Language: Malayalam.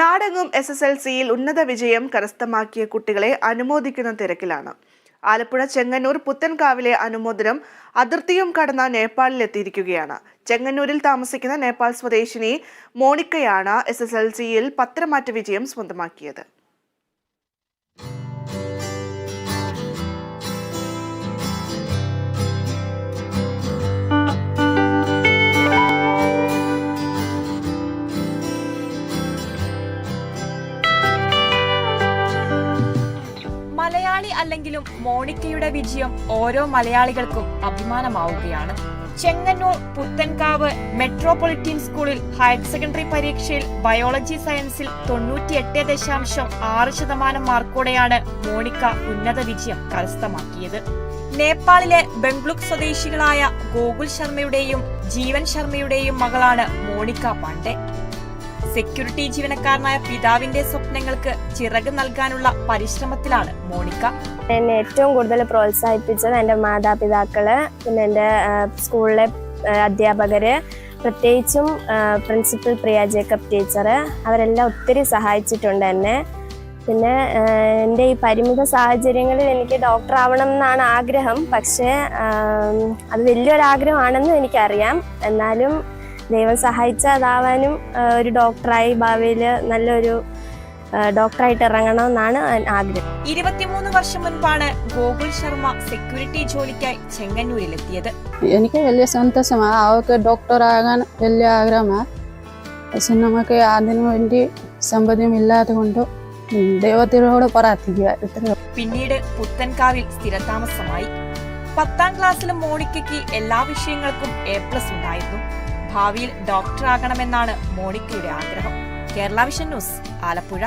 നാടെങ്ങും എസ് എസ് എൽ സിയിൽ ഉന്നത വിജയം കരസ്ഥമാക്കിയ കുട്ടികളെ അനുമോദിക്കുന്ന തിരക്കിലാണ്. ആലപ്പുഴ ചെങ്ങന്നൂർ പുത്തൻകാവിലെ അനുമോദനം അതിർത്തിയും കടന്ന നേപ്പാളിലെത്തിയിരിക്കുകയാണ്. ചെങ്ങന്നൂരിൽ താമസിക്കുന്ന നേപ്പാൾ സ്വദേശിനി മോണിക്കയാണ് എസ് എസ് എൽ സിയിൽ പത്രമാറ്റ വിജയം സ്വന്തമാക്കിയത്. അല്ലെങ്കിലും മോണിക്കയുടെ വിജയം ഓരോ മലയാളികൾക്കും അഭിമാനമാവുകയാണ്. ചെങ്ങന്നൂർ പുത്തൻകാവ് മെട്രോപൊളിറ്റൻ സ്കൂളിൽ ഹയർ സെക്കൻഡറി പരീക്ഷയിൽ ബയോളജി സയൻസിൽ തൊണ്ണൂറ്റിയെട്ട് ദശാംശം ആറ് ശതമാനം മാർക്കോടെയാണ് മോണിക്ക ഉന്നത വിജയം കരസ്ഥമാക്കിയത്. നേപ്പാളിലെ ബംഗ്ലുക് സ്വദേശികളായ ഗോകുൽ ശർമ്മയുടെയും ജീവൻ ശർമ്മയുടെയും മകളാണ് മോണിക്ക പാണ്ഡെ. സെക്യൂരിറ്റി ജീവനക്കാരനായ പിതാവിന്റെ സ്വപ്നങ്ങൾക്ക് ചിറക് നൽകാനുള്ള പരിശ്രമത്തിലാണ് മോണിക്ക. എന്നെ ഏറ്റവും കൂടുതൽ പ്രോത്സാഹിപ്പിച്ചത് എന്റെ മാതാപിതാക്കൾ പിന്നെ എന്റെ സ്കൂളിലെ അധ്യാപകര് പ്രത്യേകിച്ചും പ്രിൻസിപ്പൽ പ്രിയ ജേക്കബ് ടീച്ചർ അവരെല്ലാം ഒത്തിരി സഹായിച്ചിട്ടുണ്ട് എന്നെ. പിന്നെ എന്റെ ഈ പരിമിത സാഹചര്യങ്ങളിൽ എനിക്ക് ഡോക്ടർ ആവണം എന്നാണ് ആഗ്രഹം. പക്ഷേ അത് വലിയൊരാഗ്രഹമാണെന്ന് എനിക്കറിയാം. എന്നാലും ദൈവം സഹായിച്ച അതാവാനും ഒരു ഡോക്ടറായി ഭാവിയിൽ നല്ലൊരു ഡോക്ടറായിട്ട് ഇറങ്ങണമെന്നാണ് ആഗ്രഹം. ഇരുപത്തിമൂന്ന് വർഷം മുൻപാണ് ഗോകുൽ ശർമ്മ സെക്യൂരിറ്റി ജോലിക്കായി ചെങ്ങന്നൂരിൽ എത്തിയത് എനിക്ക് വലിയ സന്തോഷമാണ്. അവർക്ക് ഡോക്ടറാകാൻ വലിയ ആഗ്രഹമാണ്. പക്ഷെ നമുക്ക് അതിനു വേണ്ടി സമ്പദ്യം ഇല്ലാതെ കൊണ്ട് ദൈവത്തിനോട് പ്രാർത്ഥിക്കുക. പിന്നീട് പുത്തൻകാവിൽ സ്ഥിരതാമസമായി. പത്താം ക്ലാസ്സിലും മോണിക്കയ്ക്ക് എല്ലാ വിഷയങ്ങൾക്കും എ പ്ലസ് ഉണ്ടായിരുന്നു. ഭാവിയിൽ ഡോക്ടറാകണമെന്നാണ് മോണിക്കയുടെ ആഗ്രഹം. Kerala vision news Alappuzha.